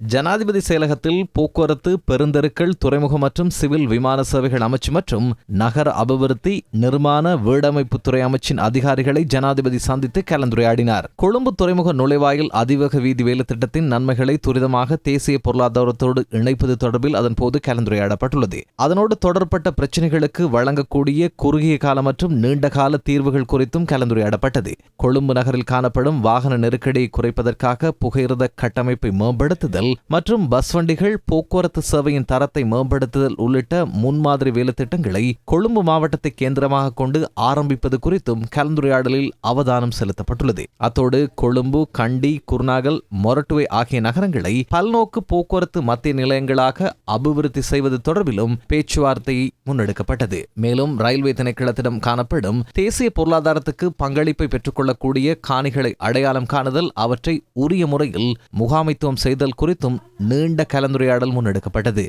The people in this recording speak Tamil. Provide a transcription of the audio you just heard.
ஜனாதிபதி செயலகத்தில் போக்குவரத்து பெருந்தெருக்கள் துறைமுகம் மற்றும் சிவில் விமான சேவைகள் அமைச்சு மற்றும் நகர அபிவிருத்தி நிர்மாண வீடமைப்புத்துறை அமைச்சின் அதிகாரிகளை ஜனாதிபதி சந்தித்து கலந்துரையாடினார். கொழும்பு துறைமுக நுழைவாயில் அதிவேக வீதி வேலை திட்டத்தின் நன்மைகளை துரிதமாக தேசிய பொருளாதாரத்தோடு இணைப்பது தொடர்பில் அதன்போது கலந்துரையாடப்பட்டுள்ளது. அதனோடு தொடர்பட்ட பிரச்சினைகளுக்கு வழங்கக்கூடிய குறுகிய கால மற்றும் நீண்ட கால தீர்வுகள் குறித்தும் கலந்துரையாடப்பட்டது. கொழும்பு நகரில் காணப்படும் வாகன நெருக்கடியை குறைப்பதற்காக புகையிரத கட்டமைப்பை மேம்படுத்துதல் மற்றும் பஸ் வண்டிகள் போக்குவரத்து சேவையின் தரத்தை மேம்படுத்துதல் உள்ளிட்ட முன்மாதிரி வேலைத்திட்டங்களை கொழும்பு மாவட்டத்தை கேந்திரமாக கொண்டு ஆரம்பிப்பது குறித்தும் கலந்துரையாடலில் அவதானம் செலுத்தப்பட்டுள்ளது. அத்தோடு கொழும்பு கண்டி குர்நாகல் மொரட்டுவை ஆகிய நகரங்களை பல்நோக்கு போக்குவரத்து மத்திய நிலையங்களாக அபிவிருத்தி செய்வது தொடர்பிலும் பேச்சுவார்த்தை முன்னெடுக்கப்பட்டது. மேலும் ரயில்வே திணைக்களத்திடம் காணப்படும் தேசிய பொருளாதாரத்துக்கு பங்களிப்பை பெற்றுக்கொள்ளக்கூடிய காணிகளை அடையாளம் காணுதல் அவற்றை உரிய முறையில் முகாமைத்துவம் செய்தல் குறித்தும் நீண்ட கலந்துரையாடல் முன்னெடுக்கப்பட்டது.